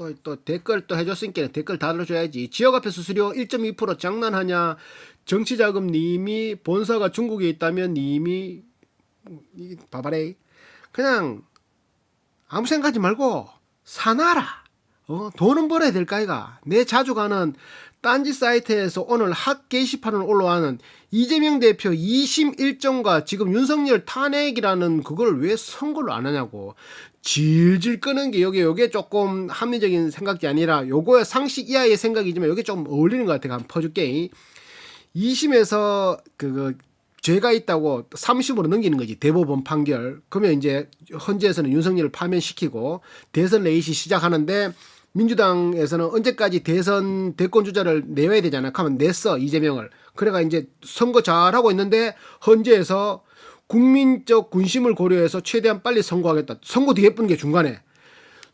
또, 또 댓글 또 해줬으니까 댓글 달아줘야지. 지역화폐 수수료 1.2% 장난하냐. 정치자금 님이 본사가 중국에 있다면 님이 이 바바레 그냥 아무 생각하지 말고 사놔라. 어, 돈은 벌어야 될 까이가. 내 자주 가는 딴지 사이트에서 오늘 핫 게시판을 올라와는 이재명 대표 2심 일정과 지금 윤석열 탄핵이라는 그걸 왜 선고를 안 하냐고. 질질 끄는 게 여기 요게 조금 합리적인 생각이 아니라 요거의 상식 이하의 생각이지만 요게 좀 어울리는 것 같아. 한번 퍼줄게. 2심에서 그 죄가 있다고 30으로 넘기는 거지 대법원 판결. 그러면 이제 헌재에서는 윤석열을 파면시키고 대선 레이시 시작하는데 민주당에서는 언제까지 대선 대권 주자를 내와야 되잖아. 그러면 냈어 이재명을. 그래가 이제 선거 잘하고 있는데 헌재에서 국민적 군심을 고려해서 최대한 빨리 선거하겠다. 선거 뒤에 뿐게 중간에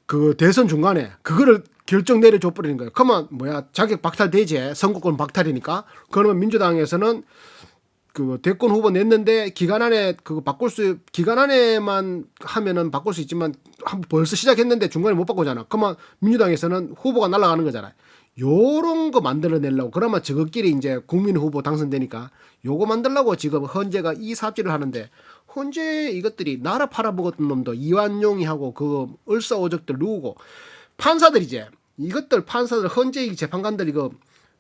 그 대선 중간에 그거를 결정 내려줘 버리는 거예요. 그러면 뭐야 자격 박탈되지 선거권 박탈이니까. 그러면 민주당에서는 그 대권 후보 냈는데 기간 안에 그거 바꿀 수 기간 안에만 하면은 바꿀 수 있지만 한 벌써 시작했는데 중간에 못 바꾸잖아. 그러면 민주당에서는 후보가 날아가는 거잖아요. 요런 거 만들어내려고 그러면 저것끼리 이제 국민 후보 당선되니까 요거 만들려고 지금 헌재가 이 삽질을 하는데 헌재 이것들이 나라 팔아먹었던 놈도 이완용이 하고 그 을사오적들 누우고 판사들 이제 이것들 판사들 헌재 재판관들 이거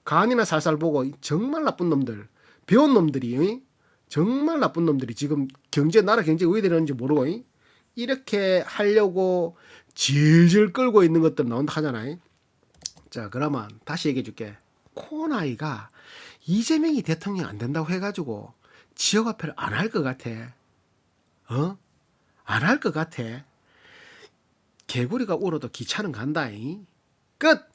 간이나 살살 보고 정말 나쁜 놈들 배운 놈들이 응? 정말 나쁜 놈들이 지금 경제 나라 경제 왜 되는지 모르고 응? 이렇게 하려고 질질 끌고 있는 것들 나온다 하잖아요. 자 그러면 다시 얘기해 줄게. 코나이가 이재명이 대통령 안 된다고 해가지고 지역화폐를 안 할 것 같아. 어? 안 할 것 같아. 개구리가 울어도 기차는 간다잉. 끝!